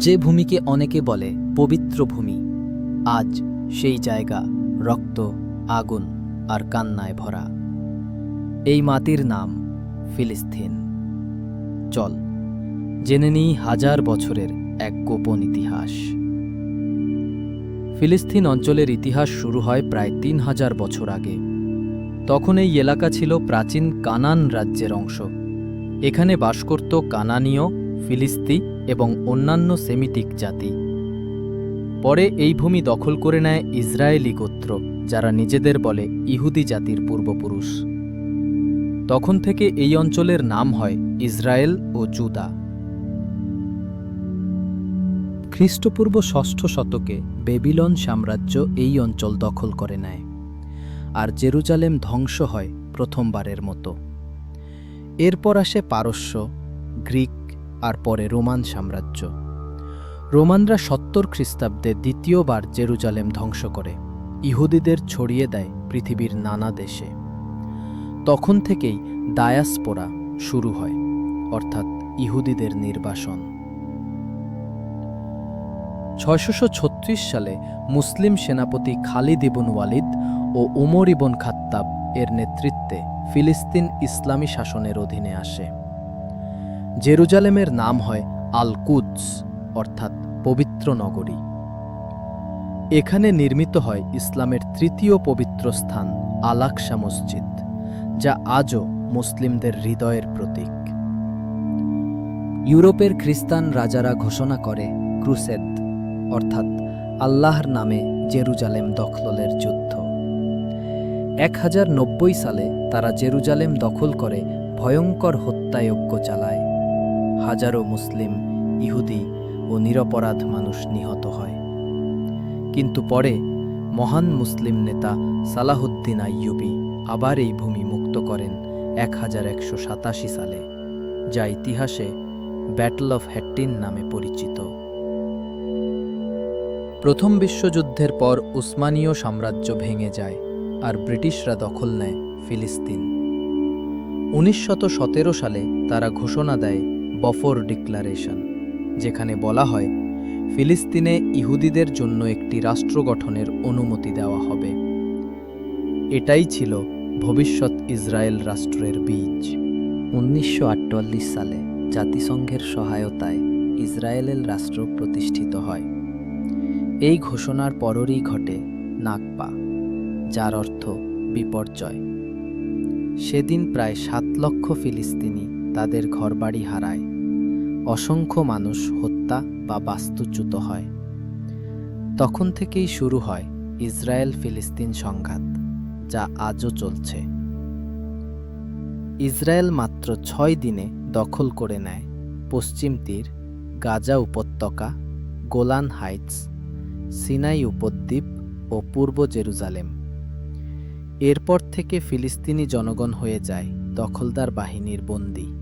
যে ভূমিকে অনেকে বলে পবিত্র ভূমি, আজ সেই জায়গা রক্ত, আগুন আর কান্নায় ভরা। এই মাটির নাম ফিলিস্তিন। চল, জেনে নিই হাজার বছরের এক গোপন ইতিহাস। ফিলিস্তিন অঞ্চলের ইতিহাস শুরু হয় প্রায় তিন হাজার বছর আগে। তখন এই এলাকা ছিল প্রাচীন কানান রাজ্যের অংশ। এখানে বাস করত কানানীয় ফিলিস্তি এবং অন্যান্য সেমিটিক জাতি। পরে এই ভূমি দখল করে নেয় ইসরায়েলি গোত্র, যারা নিজেদের বলে ইহুদি জাতির পূর্বপুরুষ। তখন থেকে এই অঞ্চলের নাম হয় ইসরায়েল ও জুদা। খ্রিস্টপূর্ব ষষ্ঠ শতকে বেবিলন সাম্রাজ্য এই অঞ্চল দখল করে নেয়, আর জেরুজালেম ধ্বংস হয় প্রথমবারের মতো। এরপর আসে পারস্য, গ্রিক আর পরে রোমান সাম্রাজ্য। রোমানরা সত্তর খ্রিস্টাব্দে দ্বিতীয়বার জেরুজালেম ধ্বংস করে, ইহুদিদের ছড়িয়ে দেয় পৃথিবীর নানা দেশে। তখন থেকেই ডায়াসপোরা শুরু হয়, অর্থাৎ ইহুদিদের নির্বাসন। ছয়শো ছত্রিশ সালে মুসলিম সেনাপতি খালিদ ইবন ওয়ালিদ ও উমর ইবন খাত্তাব এর নেতৃত্বে ফিলিস্তিন ইসলামী শাসনের অধীনে আসে। জেরুজালেমের নাম হয় আল কুদস অর্থাৎ পবিত্র নগরী। এখানে নির্মিত হয় ইসলামের তৃতীয় পবিত্র স্থান আলাকসা মসজিদ, যা আজও মুসলিমদের হৃদয়ের প্রতীক। ইউরোপের খ্রিস্টান রাজারা ঘোষণা করে ক্রুসেদ অর্থাৎ আল্লাহর নামে জেরুজালেম দখলের যুদ্ধ। এক সালে তারা জেরুজালেম দখল করে ভয়ঙ্কর হত্যাযজ্ঞ চালায়। হাজারো মুসলিম ইহুদি ও নিরপরাধ মানুষ নিহত হয়। কিন্তু পরে মহান মুসলিম নেতা সালাহুদ্দিন আইয়ুবি আবার এই ভূমি মুক্ত করেন এক হাজার একশো সাতাশি সালে, যা ইতিহাসে ব্যাটল অফ হ্যাট্টিন নামে পরিচিত। প্রথম বিশ্বযুদ্ধের পর উসমানীয় সাম্রাজ্য ভেঙে যায় আর ব্রিটিশরা দখল নেয় ফিলিস্তিন। সতেরো সালে তারা ঘোষণা দেয় বফর ডিক্লারেশন, যেখানে বলা হয়, ফিলিস্তিনে ইহুদিদের জন্য একটি রাষ্ট্র গঠনের অনুমতি দেওয়া হবে। এটাই ছিল ভবিষ্যৎ ইসরায়েল রাষ্ট্রের বীজ। উনিশশো আটচল্লিশ সালে জাতিসংঘের সহায়তায় ইসরায়েলের রাষ্ট্র প্রতিষ্ঠিত হয়। এই ঘোষণার পরই ঘটে নাগপা যার অর্থ বিপর্যয়। সেদিন প্রায় সাত লক্ষ ফিলিস্তিনি তাদের ঘরবাড়ি হারায়। অসংখ্য মানুষ হত্যা বা বাস্তুচ্যুত হয়। তখন থেকেই শুরু হয় ইসরায়েল ফিলিস্তিন সংঘাত, যা আজও চলছে। ইসরায়েল মাত্র ছয় দিনে দখল করে নেয় পশ্চিম তীর, গাজা উপত্যকা, গোলান হাইটস, সিনাই উপদ্বীপ ও পূর্ব জেরুজালেম। এরপর থেকে ফিলিস্তিনি জনগণ হয়ে যায় দখলদার বাহিনীর বন্দী।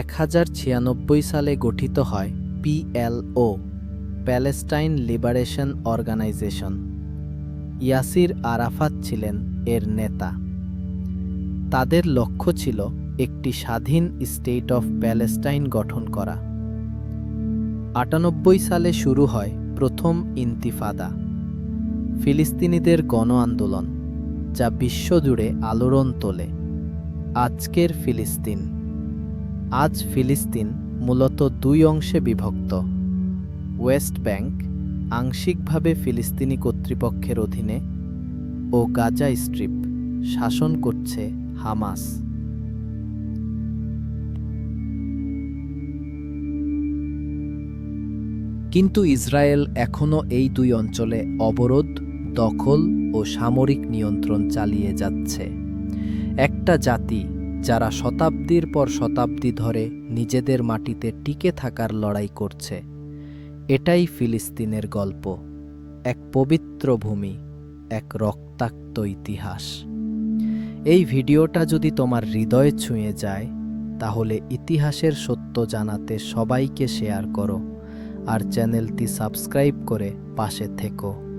এক হাজার ছিয়ানব্বই সালে গঠিত হয় PLO Palestine Liberation Organization. Yasser Arafat ছিলেন এর নেতা। তাদের লক্ষ্য ছিল একটি স্বাধীন স্টেট অফ প্যালেস্টাইন গঠন করা। আটানব্বই সালে শুরু হয় প্রথম ইন্তিফাদা, ফিলিস্তিনিদের গণ আন্দোলন যা বিশ্বজুড়ে আলোড়ন তোলে। আজকের ফিলিস্তিন। আজ ফিলিস্তিন মূলত দুই অংশে বিভক্ত। ওয়েস্ট ব্যাংক আংশিকভাবে ফিলিস্তিনি কর্তৃপক্ষের অধীনে ও গাজা স্ট্রিপ শাসন করছে হামাস। কিন্তু ইসরায়েল এখনও এই দুই অঞ্চলে অবরোধ, দখল ও সামরিক নিয়ন্ত্রণ চালিয়ে যাচ্ছে। একটা জাতি যারা শতাব্দীর পর শতাব্দী ধরে নিজেদের মাটিতে টিকে থাকার লড়াই করছে। এটাই ফিলিস্তিনের গল্প, এক পবিত্র ভূমি, এক রক্তাক্ত ইতিহাস। এই ভিডিওটা যদি তোমার হৃদয়ে ছুঁয়ে যায়, তাহলে ইতিহাসের সত্য জানাতে সবাইকে শেয়ার করো, আর চ্যানেলটি সাবস্ক্রাইব করে পাশে থেকো।